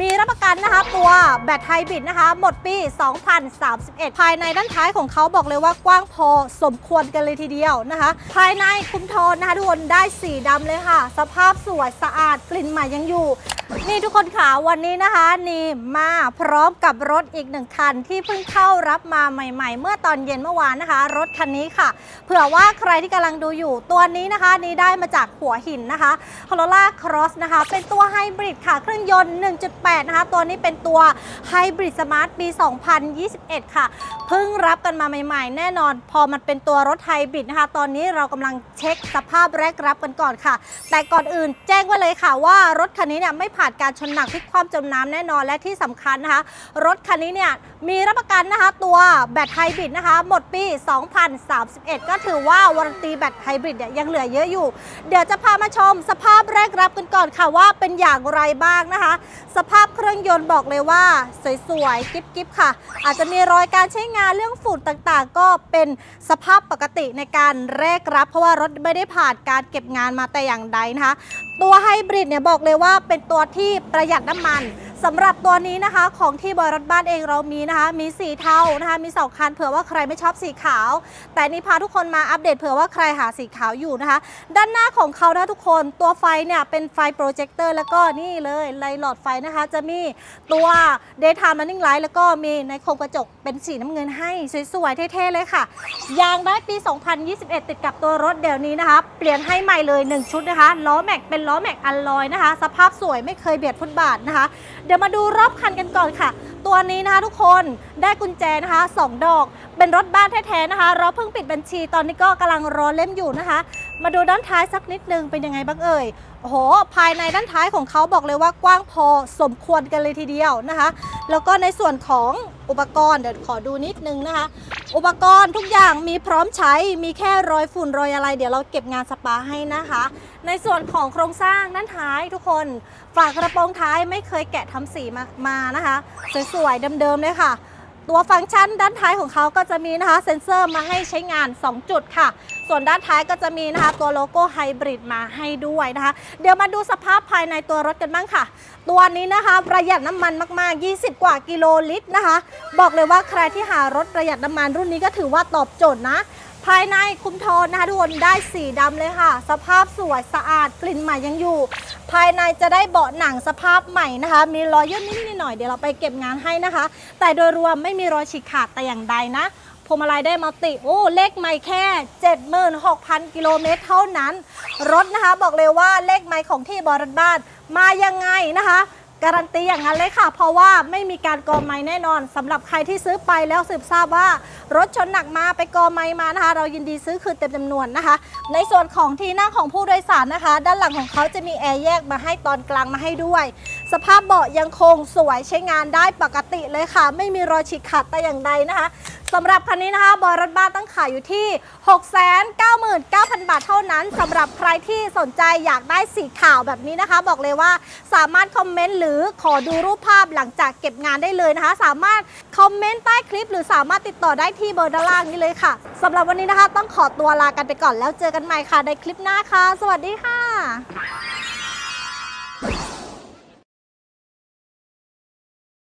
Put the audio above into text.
มีรับประกันนะคะตัวแบตไฮบริดนะคะ หมดปี 2031 ภายในด้านท้ายของเขาบอกเลยว่ากว้างพอสมควรกันเลยทีเดียวนะคะ ภายในคุมโทนนะคะทุกคนได้สีดำเลยค่ะ สภาพสวยสะอาดกลิ่นใหม่ยังอยู่นี่ทุกคนค่ะวันนี้นะคะนี่มาพร้อมกับรถอีกหนึ่งคันที่เพิ่งเข้ารับมาใหม่ ๆ เมื่อตอนเย็นเมื่อวานนะคะ รถคันนี้ค่ะ เผื่อว่าใครที่กำลังดูอยู่ตัวนี้นะคะ นี่ได้มาจากหัวหินนะคะ Corolla Cross นะคะ เป็นตัวไฮบริดค่ะ เครื่องยนต์ 1.8 นะคะ ตัวนี้เป็นตัวไฮบริดสมาร์ทปี 2021 ค่ะเพิ่งรับกันมาใหม่ ๆ แน่นอน พอมันเป็นตัวรถไฮบริดนะคะ ตอนนี้เรากำลังเช็คสภาพแรกรับกันก่อนค่ะ แต่ก่อนอื่นแจ้งไว้เลยค่ะว่ารถคันนี้เนี่ยไม่ผ่านการชนหนักพลิกคว่ำจมน้ำแน่นอนและที่สำคัญนะคะ รถคันนี้เนี่ยมีรับประกันนะคะตัวแบตไฮบริดนะคะ หมดปี 2031 ก็ถือว่าวารันตีแบตไฮบริดเนี่ยยังเหลือเยอะอยู่ เดี๋ยวจะพามาชมสภาพแรกรับกันก่อนค่ะว่าเป็นอย่างไรบ้างนะคะ สภาพเครื่องยนต์บอกเลยว่า สวยๆ กิ๊บๆค่ะ อาจจะมีรอยการใช้งานเรื่องฝุ่นต่างๆ ก็เป็นสภาพปกติในการแรกรับ เพราะว่ารถไม่ได้ผ่านการเก็บงานมาแต่อย่างใดนะคะ ตัวไฮบริดเนี่ยบอกเลยว่าเป็นตัวที่ประหยัดน้ำมัน สำหรับตัวนี้นะคะของที่บอยรถบ้านเองเรามีนะคะ มีสีเทานะคะมีสองคันเผื่อว่าใครไม่ชอบสีขาว แต่นี่พาทุกคนมาอัปเดตเผื่อว่าใครหาสีขาวอยู่นะคะ ด้านหน้าของเขานะทุกคนตัวไฟเนี่ยเป็นไฟโปรเจคเตอร์แล้วก็นี่เลยไลท์หลอดไฟนะคะ จะมีตัว daytime running light แล้วก็มีในโครงกระจกเป็นสีน้ำเงินให้สวยๆเท่ๆเลยค่ะ ยางได้ปี 2021 ติดกับตัวรถเดี๋ยวนี้นะคะ เปลี่ยนให้ใหม่เลย 1 ชุดนะคะล้อแม็กเป็นล้อแม็กอัลลอยนะคะ สภาพสวยไม่เคยเบียดฟุตบาทนะคะเดี๋ยวมาดูรอบคันกันก่อนค่ะ ตัวนี้นะคะทุกคนได้กุญแจนะคะ 2 ดอก เป็นรถบ้านแท้ๆนะคะ เราเพิ่งปิดบัญชีตอนนี้ก็กำลังรอเล่มอยู่นะคะ มาดูด้านท้ายสักนิดนึงเป็นยังไงบ้างเอ่ยโอ้โห ภายในด้านท้ายของเขาบอกเลยว่ากว้างพอสมควรกันเลยทีเดียวนะคะ แล้วก็ในส่วนของอุปกรณ์เดี๋ยวขอดูนิดนึงนะคะ อุปกรณ์ทุกอย่างมีพร้อมใช้มีแค่รอยฝุ่นรอยอะไร เดี๋ยวเราเก็บงานสปาให้นะคะ ในส่วนของโครงสร้างด้านท้ายทุกคน ฝากกระโปรงท้ายไม่เคยแกะทำสีมามานะคะสวยเดิมๆเลยค่ะ ตัวฟังก์ชันด้านท้ายของเขาก็จะมีนะคะเซ็นเซอร์มาให้ใช้งาน 2 จุดค่ะ ส่วนด้านท้ายก็จะมีนะคะตัวโลโก้ไฮบริดมาให้ด้วยนะคะ เดี๋ยวมาดูสภาพภายในตัวรถกันบ้างค่ะ ตัวนี้นะคะประหยัดน้ำมันมากๆ 20 กว่ากิโลลิตรนะคะ บอกเลยว่าใครที่หารถประหยัดน้ำมันรุ่นนี้ก็ถือว่าตอบโจทย์นะ ภายในคุมโทนนะคะทุกคนได้สีดำเลยค่ะ สภาพสวยสะอาดกลิ่นใหม่ยังอยู่ ภายในจะได้เบาะหนังสภาพใหม่นะคะ มีรอยย่นนิดๆหน่อยๆเดี๋ยวเราไปเก็บงานให้นะคะ แต่โดยรวมไม่มีรอยฉีกขาดแต่อย่างใดนะพวงมาลัยได้มัลติ โอ้ เลขไม่แค่ 76,000 กิโลเมตรเท่านั้น รถนะคะบอกเลยว่าเลขไม่ของที่บริษัทบ้าน มายังไงนะคะ การันตีอย่างนั้นเลยค่ะ เพราะว่าไม่มีการกอไม้แน่นอนสำหรับใครที่ซื้อไปแล้วสืบทราบว่ารถชนหนักมาไปกอไม้มานะคะ เรายินดีซื้อคืนเต็มจำนวนนะคะ ในส่วนของที่นั่งของผู้โดยสารนะคะ ด้านหลังของเขาจะมีแอร์แยกมาให้ตอนกลางมาให้ด้วย สภาพเบาะยังคงสวยใช้งานได้ปกติเลยค่ะ ไม่มีรอยฉีกขาดแต่อย่างใดนะคะสำหรับคันนี้นะคะบอยรถบ้านตั้งขายอยู่ที่ 699,000 บาทเท่านั้นสำหรับใครที่สนใจอยากได้สีขาวแบบนี้นะคะ บอกเลยว่าสามารถคอมเมนต์หรือขอดูรูปภาพหลังจากเก็บงานได้เลยนะคะ สามารถคอมเมนต์ใต้คลิป หรือสามารถติดต่อได้ที่เบอร์ด้านล่างนี้เลยค่ะสำหรับวันนี้นะคะ ต้องขอตัวลากันไปก่อนแล้วเจอกันใหม่ค่ะในคลิปหน้าค่ะ สวัสดีค่ะ